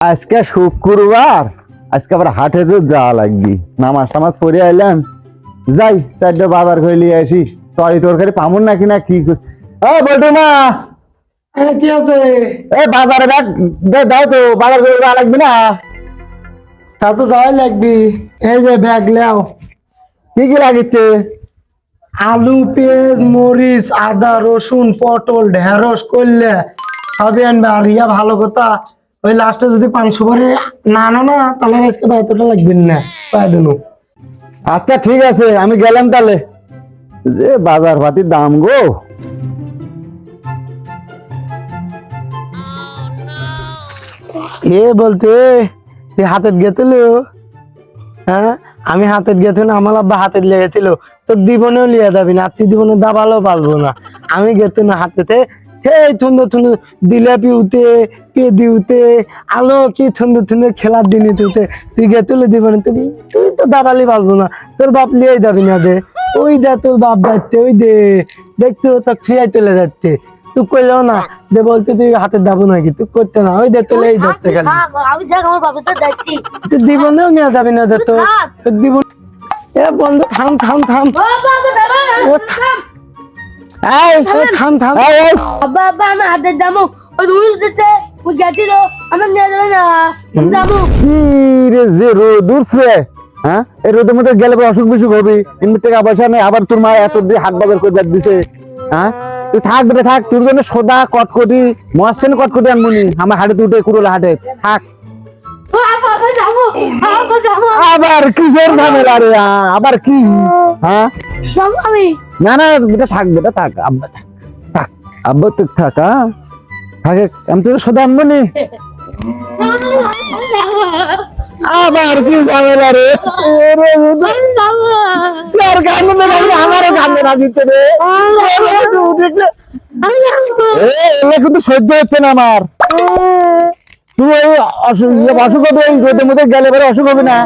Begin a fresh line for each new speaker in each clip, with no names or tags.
আজকে শুক্রবার। আজকে আবার হাটে তো যাওয়া লাগবি। নামাজ টামাজ পড়ে আইলাম। যাই চারটে বাজার করে নিয়ে আসি। তরি তরকারি পামুন নাকি না কি বলটু না
কি আছে?
এই বাজারে ব্যাগ দাও তো বাজার করে যাওয়া লাগবে না?
তা তো যাওয়াই লাগবি। এই যে ব্যাগ লেও
কি কি লাগিচ্ছে?
আলু পেঁয়াজ মরিচ আদা রসুন পটল ঢেঁড়স করলে সবই আনবে। আর ইয়া ভালো কথা ওই লাস্টে যদি পাঁচশো করে না আনো না, তাহলে আজকে এতটা লাগবে না। পাই দিন
আচ্ছা ঠিক আছে, আমি গেলাম তাহলে। যে বাজার পাতির দাম গো।
এ বলতে, তুই হাতের গেছিল হ্যাঁ আমি হাতের গেছিল আমার আব্বা হাতের লেগেছিল। তোর দিবনেও লিয়ে যাবি না তুই দিবনে দাবালও পারব না। আমি না হাতেতে সেই থুন্দর থুন্দর দিলাপি উঠে পেদি উঠে আলো কি থুন্দর থুন্দর খেলার দিন তুতে তুই গেতুলে দিব না তুই তুই তো দাবালি পারব না তোর বাপ লিয়ে যাবি না দে ওই দে তোর বাপ যাচ্ছে ওই দে দেখতে তো খেয়াই চলে যাচ্ছে তুই কইলেও না দে বলতে তুই হাতে দাবো নাকি তুই করতে না ওই দে তোলে এই ধরতে খালি।
আমি দেখ আমার বাবা তো যাচ্ছি
তুই জীবনেও নিয়ে যাবি না দে তো। তোর জীবন এ বন্ধু থাম থাম থাম।
ও বাবা
ও থাম। এই থাম থাম।
এই,
আমি দামু ওই রুল দিতে ওই গেছিল আমার নিয়ে যাবে না। যাব
কি রে যে উঠছে হ্যাঁ? এই রোদের মধ্যে গেলে পরে অসুখ বিসুখ হবি। এমনি টাকা পয়সা নেই আবার তোর মা এত দিয়ে হাট বাজার করে দিছে। হ্যাঁ? তুই থাক বেটা থাক। তোর জন্য সোদা কটকটি মস্তেন কটকটি আনমনি আমার হাটে উঠে কুড়োল হাটে। থাক। আবার কিসের ঝামেলা রে? আবার কি? হ্যাঁ? না না বেটা থাক বেটা থাক আব্বা থাক আব্বা তুই থাক হ্যাঁ? থাকে আমি তোর সোদা আনমনি আবার কি ঝামেলা রে? তোর কান্দে না আমারও কান্দে না দিতে রে। দেখলে এ এগুলো কিন্তু সহ্য হচ্ছে না আমার। তুই ওই অসুখ ইয়ে অসুখ হবে এই রোদের মধ্যে গেলে পরে অসুখ হবে না?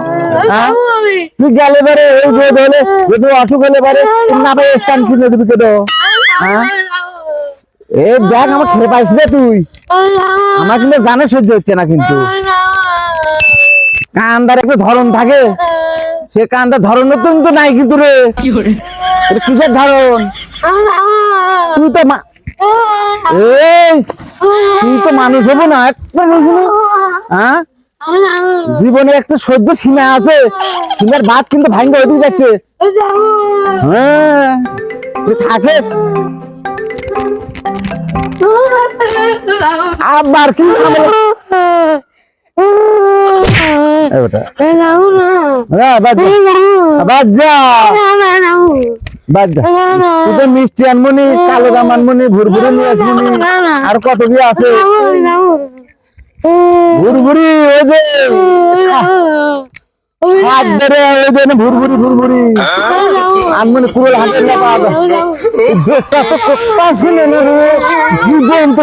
হ্যাঁ?
আমি
তুই গেলে পরে এই রোদ হলে যদি অসুখ হলে পরে না পাই স্ট্যান্ড কিনে দিবি? কেন হ্যাঁ? এ দেখ আমার খেয়ে পাইস না তুই। আমার কিন্তু জানে সহ্য হচ্ছে না কিন্তু। কান্দার একটু ধরন থাকে। সে কান্দার ধরনের তো কিন্তু নাই কিন্তু রে। কিসের ধরন? তুই তো মা এই তুই তো মানুষ হব না একটা হ্যাঁ? জীবনে একটা সহ্য সীমা আছে। সীমার বাদ কিন্তু ভাঙ্গা হয়ে যাচ্ছে। হ্যাঁ। থাকে আবার কি হ্যাঁ, বাদ যা, বাদ যা, বাদ। তুই মিষ্টি আনমনি কালো গাম আনমনি ভুরভুরি নিয়ে আসমনি। আর কত কি আছে ভুরভুরি ওই যে। হাত ধরে ওই যে ভুরভুরি ভুরভুরি। আনমনি কুড়োল হাতের না পাওয়া যায়। রে জীবন তো